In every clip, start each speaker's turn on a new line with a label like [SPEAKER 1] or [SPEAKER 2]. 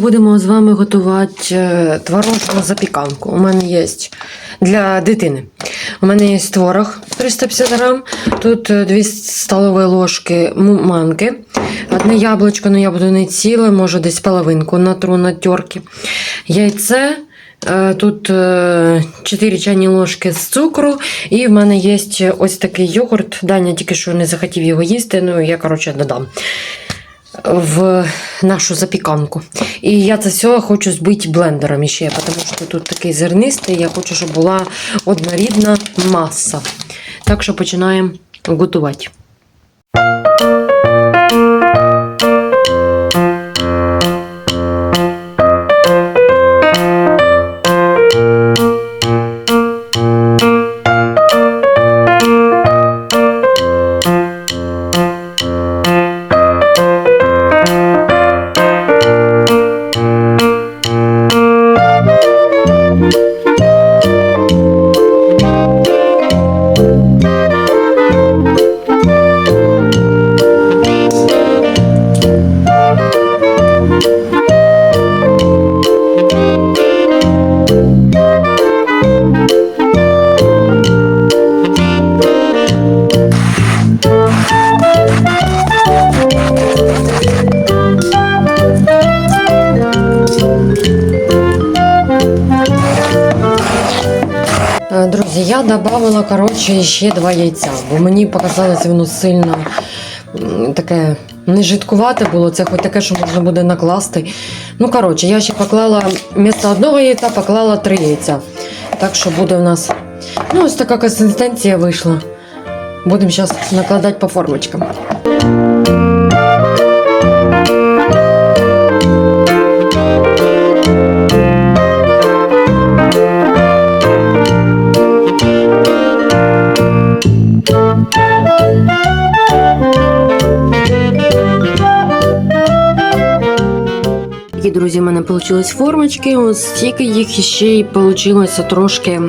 [SPEAKER 1] Будемо з вами готувати е, творожну запіканку. У мене є для дитини. У мене є творог 350 грам, тут 2 столові ложки манки, одне яблучко, але я буду не ціле, може десь половинку натру на терки. Яйце. е, Тут 4 чайні ложки з цукру, і в мене є ось такий йогурт. Даня тільки що не захотів його їсти, ну я, коротше, додам в нашу запіканку. І я це все хочу збити блендером ще, тому що тут такий зернистий, я хочу, щоб була однорідна маса. Так що починаємо готувати. Додала коротше, ще два яйця, бо мені показалося воно сильно таке не жидкувате було, це хоч таке, що можна буде накласти. Ну, коротше, я ще поклала вмісто одного яйця поклала три яйця. Так що буде у нас ну, ось така консистенція вийшла. Будемо зараз накладати по формочкам. Такі, друзі, в мене вийшли формочки. Ось стільки їх ще й вийшло трошки.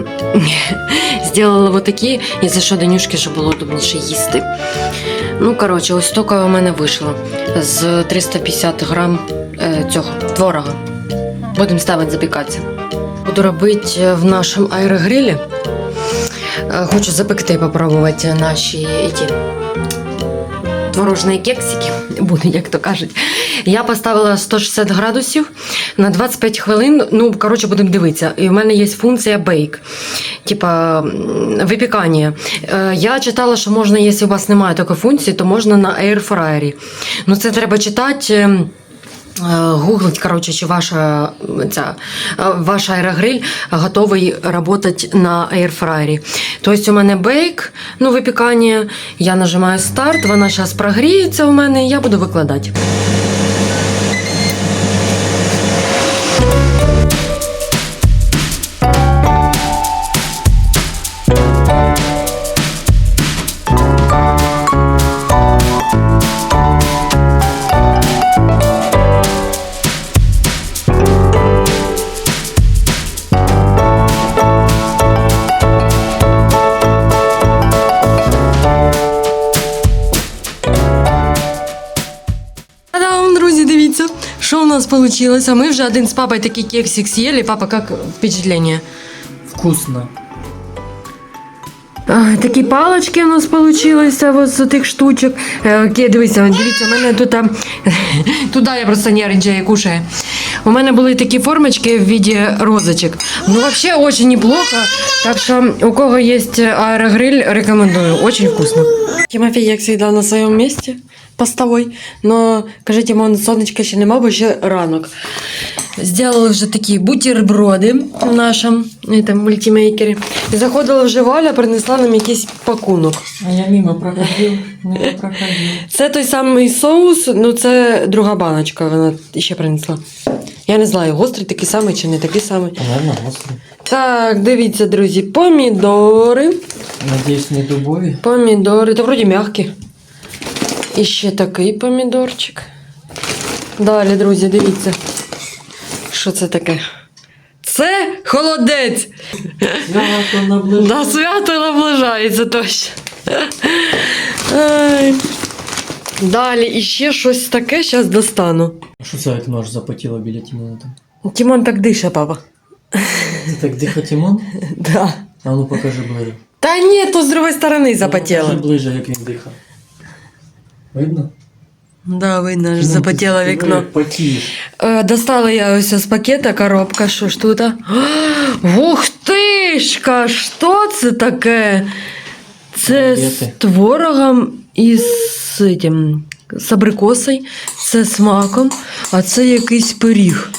[SPEAKER 1] Зробила вот такі, і за що Данюшки, щоб було удобніше їсти. Ну, коротше, ось тільки у мене вийшло з 350 грам е, цього творога. Будемо ставити запікатися. Буду робити е, в нашому аерогрилі. Е, Хочу запекти, попробувати наші ті, творожні кексики, буде, як то кажуть. Я поставила 160 градусів на 25 хвилин. Ну, коротше, будемо дивитися. І в мене є функція бейк, типа випікання. Е, Я читала, що можна, якщо у вас немає такої функції, то можна на airfryer. Ну, це треба читати. Е, Гуглить, коротше, чи ваша, ця, е, ваш аерогриль готовий працювати на аерфраєрі. Тобто у мене бейк, ну, випікання, я нажимаю старт, вона зараз прогріється у мене, і я буду викладати. Що а мы уже один с папой такий кексик съели. Папа, как впечатление?
[SPEAKER 2] Вкусно.
[SPEAKER 1] А, Такі палочки у нас вийшли ось з тих штучок. Е, ки- Дивіться, дивіться, у мене тут туди я просто нервничаю, кушаю. У мене були такі формочки в виді розочок. Ну, взагалі, дуже неплохо. Так що, у кого є аерогриль, рекомендую. Очень вкусно. Тимофей, як завжди, на своєму місці постовой. Но, кажіть йому, сонечка ще нема, бо ще ранок. Сделали вже такі бутерброди в нашому этом, мультимейкері. І заходила вже Валя, принесла нам якийсь пакунок.
[SPEAKER 2] А я мимо проходил, мимо проходил.
[SPEAKER 1] Це той самий соус, ну це друга баночка, вона ще принесла. Я не знаю, гострий такий самий чи не такий самий.
[SPEAKER 2] Наверное, острый.
[SPEAKER 1] Так, дивіться, друзі, помідори.
[SPEAKER 2] Надеюсь, не дубові.
[SPEAKER 1] Помідори, та вроді м'які. І ще такий помідорчик. Далі, друзі, дивіться. Що це таке? Це холодець!
[SPEAKER 2] Свято наближається.
[SPEAKER 1] Да, свято наближається точно. Ай. Далі іще щось таке, зараз достану.
[SPEAKER 2] А що це як нож запотіло біля Тімона там?
[SPEAKER 1] Тімон так дише, папа.
[SPEAKER 2] Це так дихає Тімон?
[SPEAKER 1] Да.
[SPEAKER 2] А ну покажи ближче.
[SPEAKER 1] Та ні, то з другої сторони запотіло.
[SPEAKER 2] Покажи ближче, як він дихає. Видно?
[SPEAKER 1] Да, видно, ж
[SPEAKER 2] Ну,
[SPEAKER 1] запотіло
[SPEAKER 2] ти- ти
[SPEAKER 1] вікно.
[SPEAKER 2] як Потієш.
[SPEAKER 1] Е, достала я ось з пакета коробка, що ж тут? а? Ух тишка, що це таке? Це
[SPEAKER 2] Де
[SPEAKER 1] з
[SPEAKER 2] ти?
[SPEAKER 1] творогом і з, этим, з абрикосою, це з маком, а це якийсь пиріг.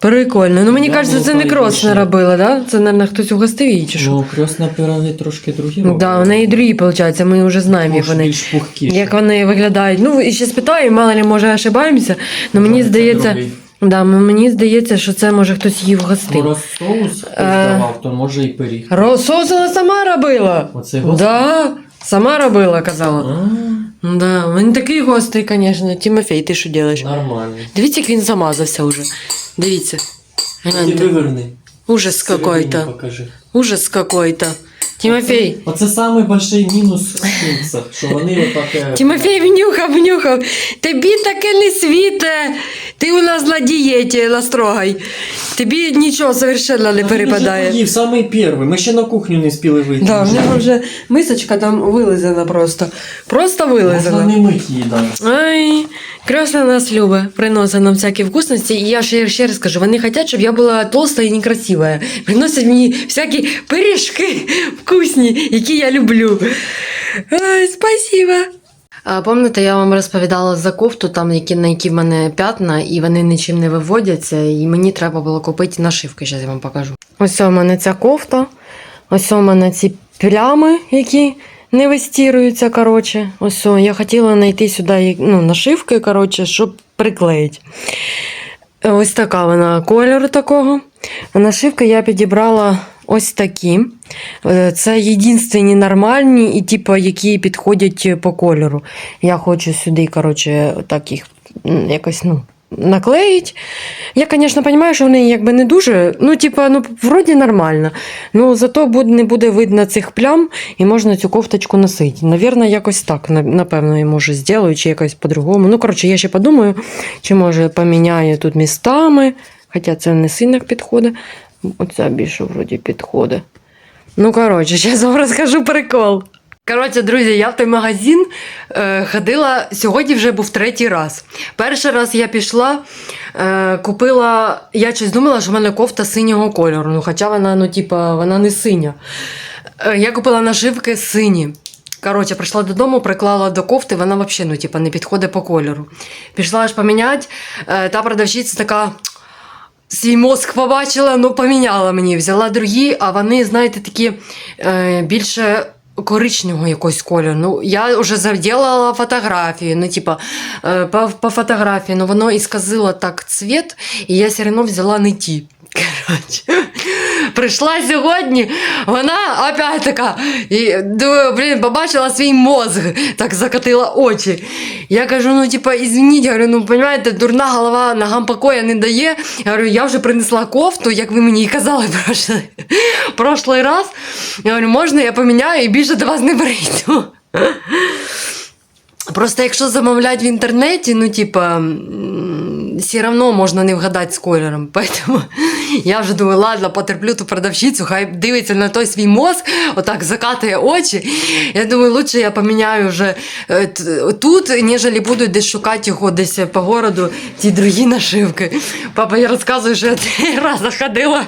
[SPEAKER 1] Прикольно. Ну мені
[SPEAKER 2] Я
[SPEAKER 1] кажеться, це не кросна
[SPEAKER 2] передбачений.
[SPEAKER 1] робила, да? Це, мабуть, хтось угостив її чи що?
[SPEAKER 2] Ну, крёс на пироги трошки другі
[SPEAKER 1] Ну, да, у неї другі, виходить, ми вже знаємо, як
[SPEAKER 2] Може,
[SPEAKER 1] вони.
[SPEAKER 2] більш пухкіше.
[SPEAKER 1] Як вони виглядають. Ну, і ще спитаю, мало ли, може, ошибаємося, але мені
[SPEAKER 2] це
[SPEAKER 1] здається,
[SPEAKER 2] другий.
[SPEAKER 1] да, м- мені здається, що це може хтось її вгостив.
[SPEAKER 2] Ну, раз соус хтось
[SPEAKER 1] Е.
[SPEAKER 2] давав, то може і пиріг.
[SPEAKER 1] Розсоус вона сама робила.
[SPEAKER 2] Оце гостро?
[SPEAKER 1] Да, сама робила, казала.
[SPEAKER 2] А,
[SPEAKER 1] Да, він такий гострий, звісно. Тимофей, ти що робиш?
[SPEAKER 2] Нормально.
[SPEAKER 1] Дивіться, як він замазався вже. Дивіться. Гляньте.
[SPEAKER 2] виверни.
[SPEAKER 1] Ужас какой-то.
[SPEAKER 2] Покажи.
[SPEAKER 1] Ужас какой-то. Тимофей.
[SPEAKER 2] Оце самий большой мінус в скінцах, що вони отак... е,
[SPEAKER 1] Тимофей внюхав, внюхав. Тобі таке не світе. Ти у нас на дієті настрогай. Тобі нічого совершенно не перепадає.
[SPEAKER 2] поїв, самий перший. Ми ще на кухню не спіли вийти.
[SPEAKER 1] Да, в нього вже мисочка там вилизана просто. Просто
[SPEAKER 2] Можна
[SPEAKER 1] вилизана.
[SPEAKER 2] не мить її навіть.
[SPEAKER 1] Ай, красна нас любить, приносить нам всякі вкусності. І я ще, ще раз кажу, вони хочуть, щоб я була толста і некрасива. Приносять мені всякі пиріжки вкусні, які я люблю. Ай, спасибо. Пам'ятаєте, я вам розповідала за кофту, там, які, на які в мене п'ятна, і вони нічим не виводяться, і мені треба було купити нашивки, зараз я вам покажу. Ось у мене ця кофта, ось у мене ці плями, які не вистіруються, коротше. Ось я хотіла знайти сюди ну, нашивки, коротше, щоб приклеїти. Ось така вона кольору такого. Нашивки я підібрала ось такі. Е, Це єдинственні нормальні і типу, які підходять по кольору. Я хочу сюди, коротше, так їх якось, ну. Наклеїть. Я, звісно, розумію, що вони якби не дуже, ну, типа, ну, вроді нормально. Ну, зато буде, не буде видно цих плям і можна цю кофточку носити. Навірно, якось так, напевно, я може зроблю, чи якось по-другому. Ну, коротше, я ще подумаю, чи може поміняю тут містами. Хоча це не сильно підходить. Оця більше вроді підходить. Ну, коротше, зараз вам розкажу прикол. Коротше, друзі, я в той магазин е, ходила сьогодні вже був третій раз. Перший раз я пішла, е, купила. Я щось думала, що в мене кофта синього кольору. Ну, хоча вона, ну, типа, вона не синя. Е, я купила нашивки сині. Коротше, прийшла додому, приклала до кофти, вона взагалі ну, типа, не підходить по кольору. Пішла аж поміняти. Е, та продавщиця така. Свій мозк побачила, ну поміняла мені. Взяла другі, а вони, знаєте, такі е, більше коричневого якогось кольору. Ну, я вже заділала фотографії, ну, типа, е, по, по фотографії, ну воно ісказило так цвіт, і я все одно взяла не ті. Коротше. Прийшла сьогодні, вона опять така, і, блін, побачила свій мозг, так закатила очі. Я кажу, ну, типа, извиніть, говорю, ну, понимаєте, дурна голова ногам покоя не дає. Я говорю, я вже принесла кофту, як ви мені і казали прошлий, прошлий раз. Я говорю, можна я поміняю і більше до вас не прийду. Просто якщо замовляти в інтернеті, ну, типа, все одно можна не вгадати з кольором. Поэтому я вже думаю, ладно, потерплю ту продавщицю, хай дивиться на той свій мозг, отак закатує очі. Я думаю, лучше я поміняю вже е, тут, ніж буду десь шукати його десь по городу, ті другі нашивки. Папа, я розказую, що я три рази ходила.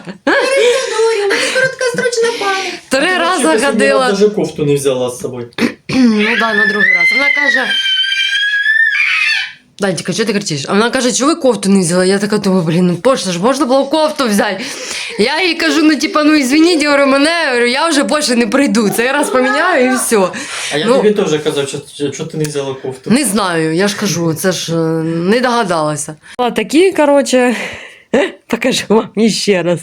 [SPEAKER 3] Короткострочна пам'ять.
[SPEAKER 1] Три рази ходила.
[SPEAKER 2] Навіть кофту не взяла з собою.
[SPEAKER 1] Ну да, на другий раз. Вона каже. Дантіка, що ти кричиш? А вона каже, що ви кофту не взяла? Я така думаю, блін, ну пошла ж, можна було кофту взяти. Я їй кажу, ну типа, ну извиніть, говорю, мене, говорю, я вже більше не прийду. Це я раз поміняю і все.
[SPEAKER 2] А я
[SPEAKER 1] Ну-
[SPEAKER 2] тобі теж казав, що, що ти не взяла кофту.
[SPEAKER 1] Не знаю, я ж кажу, це ж е, не догадалася. Такі, коротше, Покажу вам ще раз.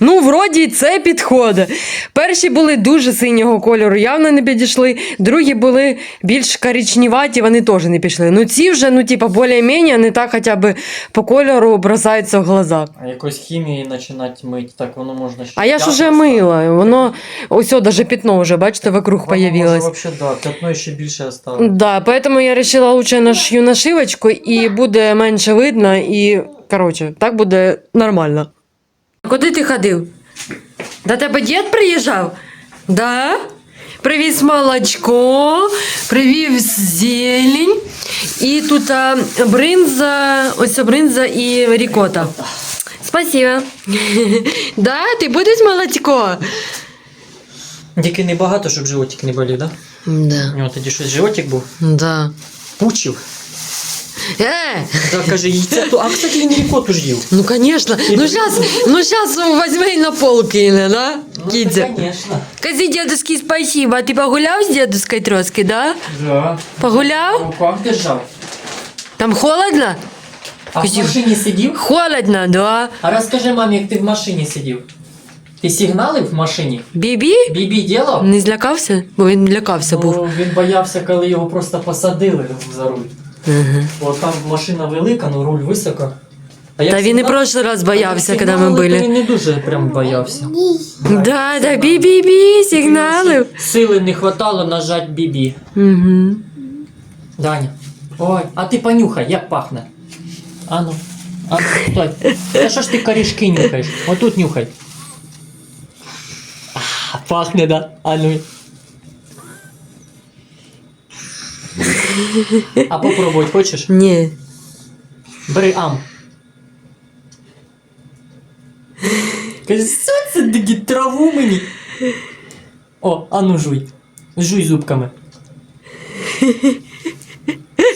[SPEAKER 1] Ну, вроді, це підходить. Перші були дуже синього кольору, явно не підійшли. Другі були більш коричневаті, вони теж не пішли. Ну, ці вже, ну, типа, більш-менш, не так хоча б по кольору бросаються в глаза.
[SPEAKER 2] А якось хімії починати мити, так воно можна ще.
[SPEAKER 1] А я ж уже мила. Воно ось даже пятно вже, бачите, вокруг появилось.
[SPEAKER 2] Може, вообще, да, п'ятно ще більше осталось.
[SPEAKER 1] Да, поэтому я решила лучше нашью нашивочку і буде менше видно, і короче, так буде нормально. Куди ти ходив? До тебе дід приїжджав? Да? Привіз молочко, привіз зелень. І тут а, бринза, ось бринза і рікота. Спасибо. Да, ти будеш молочко?
[SPEAKER 2] Тільки не багато, щоб животик не болів, да?
[SPEAKER 1] Да.
[SPEAKER 2] У нього тоді щось животик був.
[SPEAKER 1] Да.
[SPEAKER 2] Пучив.
[SPEAKER 1] Е!
[SPEAKER 2] Так, каже, яйця. то- А, кстати, рікоту ж їв.
[SPEAKER 1] Ну, конечно. Ну, сейчас, ну, сейчас возьми и на пол кине, да?
[SPEAKER 2] Ну,
[SPEAKER 1] Китя.
[SPEAKER 2] Конечно.
[SPEAKER 1] Кази дедушке спасибо. А ты погулял с дедушкой троски, да?
[SPEAKER 2] Да.
[SPEAKER 1] Погулял?
[SPEAKER 2] руках держав.
[SPEAKER 1] Там холодно?
[SPEAKER 2] А в
[SPEAKER 1] Козів.
[SPEAKER 2] машині сидів?
[SPEAKER 1] Холодно, да.
[SPEAKER 2] А розкажи мамі, як ти в машині сидів. Ти сигналив в машині?
[SPEAKER 1] Бібі?
[SPEAKER 2] Бібі ділав?
[SPEAKER 1] Не злякався? Бо він лякався був.
[SPEAKER 2] Ну, він боявся, коли його просто посадили за руль.
[SPEAKER 1] Ага.
[SPEAKER 2] От там машина велика, ну руль високо. А
[SPEAKER 1] Та він і прошлый раз
[SPEAKER 2] а
[SPEAKER 1] боявся, коли ми
[SPEAKER 2] сигналили, то
[SPEAKER 1] були.
[SPEAKER 2] Він не дуже прям боявся.
[SPEAKER 1] Да, да, бі-бі-бі, сигналив.
[SPEAKER 2] Сили не хватало нажать бібі.
[SPEAKER 1] Угу.
[SPEAKER 2] Даня. Ой, а ти понюхай, як пахне. Ану. А ну, стой. Та що ж ти корішки нюхаєш? Отут нюхай. А, пахне, да? Ану. А попробовать хочеш?
[SPEAKER 1] Ні.
[SPEAKER 2] Бери ам. Каже, це такі траву мені? О, а ну жуй. Жуй зубками.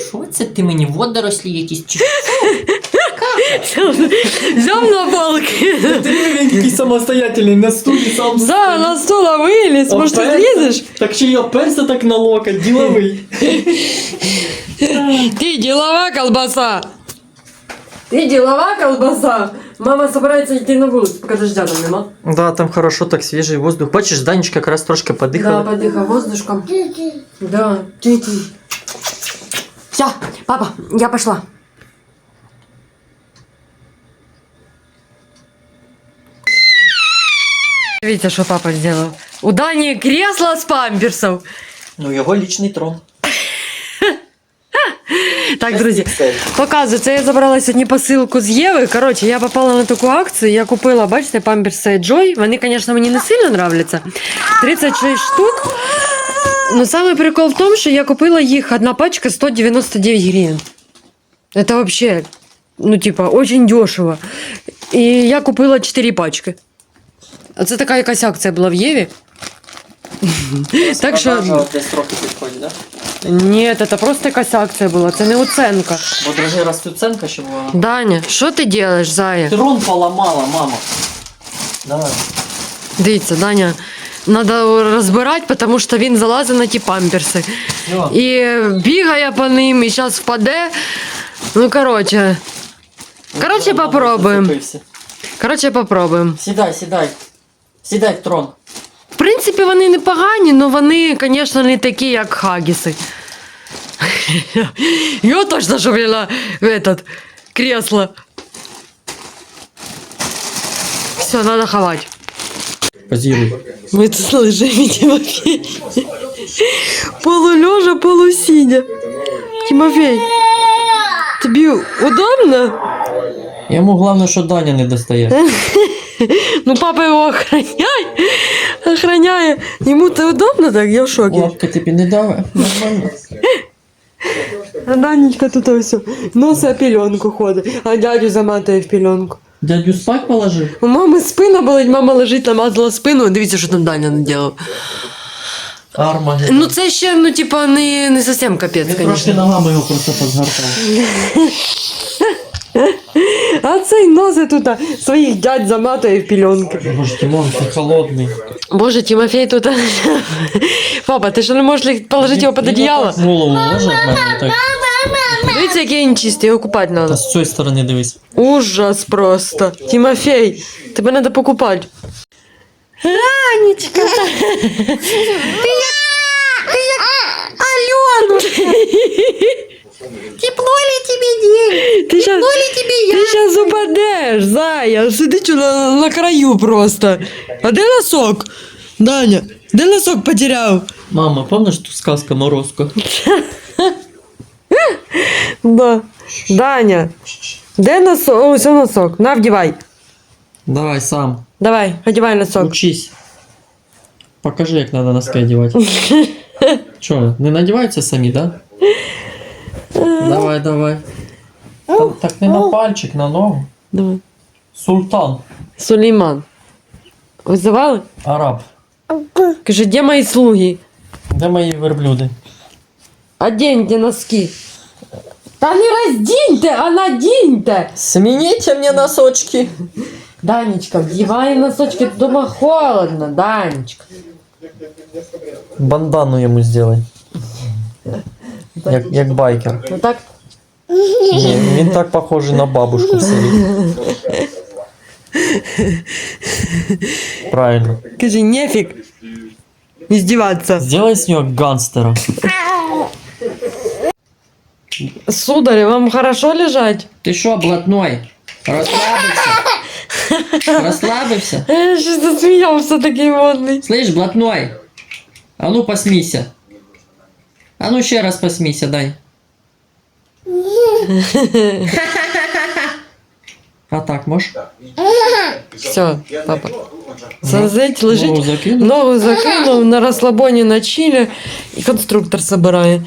[SPEAKER 2] Що це ти мені? Водорослі якісь чи
[SPEAKER 1] Взяв на палки.
[SPEAKER 2] Він такий самостоятельний на стулі сам
[SPEAKER 1] Да, на стола виліз. Може, ти злізеш?
[SPEAKER 2] Так ще й оперся так на локоть, діловий.
[SPEAKER 1] Ты деловая колбаса. Ты деловая колбаса. Мама собирается идти на вулицю, поки дождя там нема.
[SPEAKER 2] Да, там хорошо, так свіжий воздух. Бачиш, Данечка якраз трошки
[SPEAKER 1] Да,
[SPEAKER 2] подихала.
[SPEAKER 1] подыхай воздушком. Да, ты ты. Все, папа, я пошла. Видите, что папа сделал? У Дани кресло с памперсов.
[SPEAKER 2] Ну, його лічний трон.
[SPEAKER 1] Так, друзі, показую, це я забрала сьогодні посилку з Єви. Коротше, я попала на таку акцію. Я купила, бачите, памперси Joy. Вони, звісно, мені не сильно нравляться. 36 штук. Ну, саме прикол в тому, що я купила їх одна пачка 199 гривень. Это вообще, ну, типа, очень дешево. І я купила 4 пачки. А це така якась акція була в Єві. Так що-
[SPEAKER 2] Десь трохи підходить, да?
[SPEAKER 1] Ні, це просто якась акція була, це не оценка.
[SPEAKER 2] Бо другий раз тут ценка ще була.
[SPEAKER 1] Даня, що ти робиш, зая?
[SPEAKER 2] Трон поламала, мама. Давай.
[SPEAKER 1] Дивіться, Даня, треба розбирати, тому що він залазить на ті памперси.
[SPEAKER 2] Все.
[SPEAKER 1] І бігає по ним, і зараз впаде. Ну, коротше. Коротше, попробуємо.
[SPEAKER 2] Зацепився.
[SPEAKER 1] Коротше, попробуємо.
[SPEAKER 2] Сідай, сідай. Сідай в трон.
[SPEAKER 1] В принципі, вони непогані, але вони, звісно, не такі, як хагіси. Я точно взяла в этот кресло. Все, треба ховати.
[SPEAKER 2] Позируй.
[SPEAKER 1] Мы тут лежим, Тимофей. Полулежа, полусидя. Тимофей, тебе удобно?
[SPEAKER 2] Йому головне, що Даня не достає.
[SPEAKER 1] Ну, папа его охраняет. Охраняет. Ему-то удобно так? Я в шоке.
[SPEAKER 2] Лапки тобі не дали. Нормально.
[SPEAKER 1] А Данечка тут все. Носа пеленку ходить, а дядю заматує в пеленку.
[SPEAKER 2] Дядю спать положив?
[SPEAKER 1] У мами спина болить, мама лежить, намазала спину. Дивіться, що там Даня наділав.
[SPEAKER 2] Арма.
[SPEAKER 1] Ну це ще, ну, типа, не, не зовсім капець,
[SPEAKER 2] Він
[SPEAKER 1] звісно.
[SPEAKER 2] трошки ногами його просто позгортав.
[SPEAKER 1] А цей носи тут а, своїх дядь заматує в пеленки.
[SPEAKER 2] Боже, Тимон, ти холодний.
[SPEAKER 1] Боже, Тимофей тут... Папа, ты что, не можешь ли- положить его под
[SPEAKER 2] Він
[SPEAKER 1] одеяло?
[SPEAKER 2] отак Голову ложить в мене так.
[SPEAKER 1] Дивіться, який він чистий, його купати
[SPEAKER 2] Та
[SPEAKER 1] треба.
[SPEAKER 2] з цієї сторони дивись.
[SPEAKER 1] Ужас просто. Тимофей, тебе треба покупати. Ранечка. Ти як... Ти як... Альону. Тепло ли тебе день? Ти щас... ли тебе Ти сейчас упадеш, зая. Сидиш на, на краю просто. А де носок? Даня, де носок потеряв?
[SPEAKER 2] Мама, пам'ятаєш ту сказка Морозко?
[SPEAKER 1] Да. Даня, де носок? Ось носок. На, вдівай.
[SPEAKER 2] Давай сам.
[SPEAKER 1] Давай, одівай носок.
[SPEAKER 2] Учись. Покажи, як треба носки одягати. Чо, не надіваються самі, да? Давай, давай. Та- так не на пальчик, на ногу.
[SPEAKER 1] Давай.
[SPEAKER 2] Султан.
[SPEAKER 1] Сулейман. Визивали?
[SPEAKER 2] Араб.
[SPEAKER 1] Каже, де мої слуги?
[SPEAKER 2] Де мої верблюди?
[SPEAKER 1] Оденьте носки. Та не роздіньте, а надіньте.
[SPEAKER 2] Смініть мені носочки.
[SPEAKER 1] Данечка, вдівай носочки, дома холодно, Данечка.
[SPEAKER 2] Бандану йому зробай. Як, як байкер.
[SPEAKER 1] Ну так,
[SPEAKER 2] Ні, він так похожий на бабушку в селі. Правильно.
[SPEAKER 1] кажи, нефиг издеваться.
[SPEAKER 2] Сделай з нього гангстера.
[SPEAKER 1] Сударь, вам хорошо лежать?
[SPEAKER 2] Ти що, блатной? Розслабився? Розслабився?
[SPEAKER 1] Я сейчас засмеялся такий модний.
[SPEAKER 2] Слышь, блатной? А ну посмійся. А ну ще раз посмійся, дай. А так, можеш?
[SPEAKER 1] Все, папа. Созить,
[SPEAKER 2] Ногу
[SPEAKER 1] лежить.
[SPEAKER 2] закинув?
[SPEAKER 1] Ногу закинув, на розслабоні на чилі і конструктор собирає.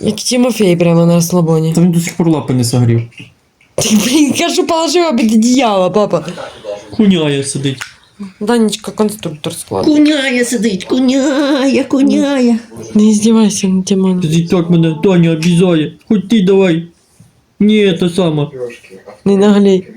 [SPEAKER 1] Як Тимофей прямо на розслабоні.
[SPEAKER 2] Та він до сих пор лапи не согрів.
[SPEAKER 1] Ти, блін, кажу, положив під одіяло, папа.
[SPEAKER 2] Куняє сидить.
[SPEAKER 1] Данечка конструктор складывает.
[SPEAKER 2] Куняє сидить, куняє, куняє.
[SPEAKER 1] Не издевайся на Тимона.
[SPEAKER 2] Ти так мене Таня обізає. Хоч ти давай. Ні, це саме.
[SPEAKER 1] Не наглей.